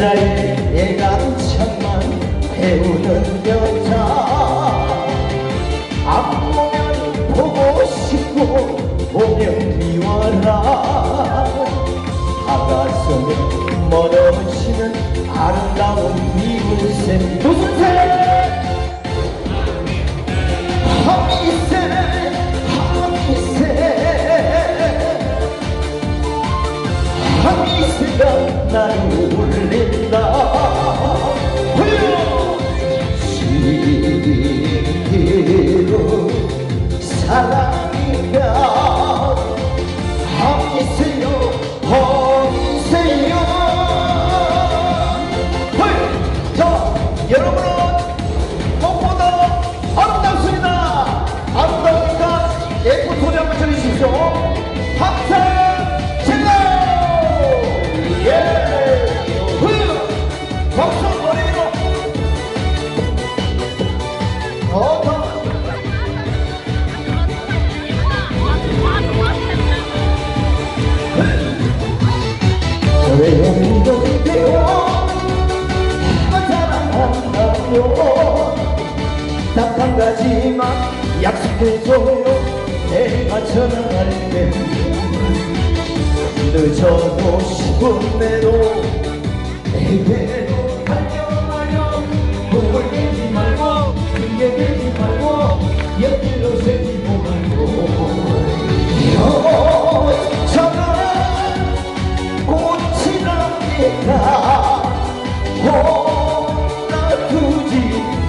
남자의 애감창만 배우는 여자. 안 보면 보고 싶고 보면 미워라. 다가서면 멀어지는 싶은데도 내게로 달려와요 꿈을 깨지 말고 핑계 대지 말고 옆길로 새기고. 말고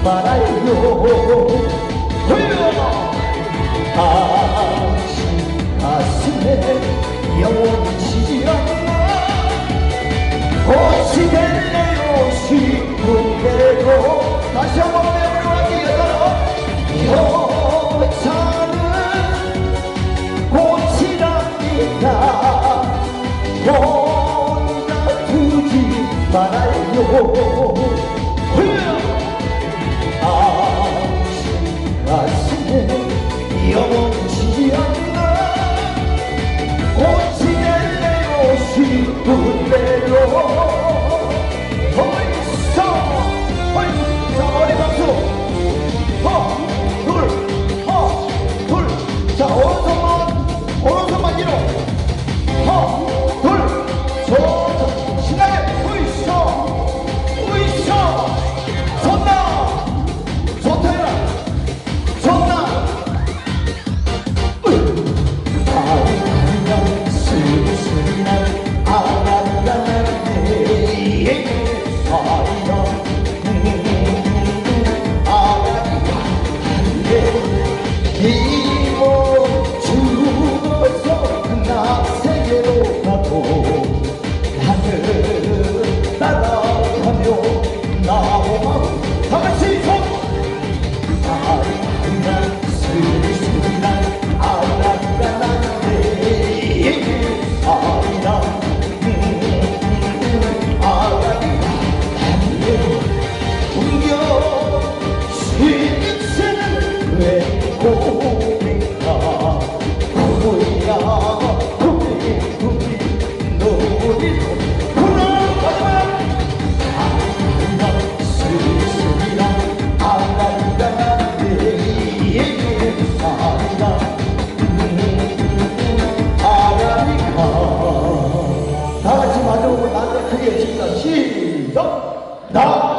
말아요. 당신 가슴에 영원히 말아요 당신 가슴에 영원히 能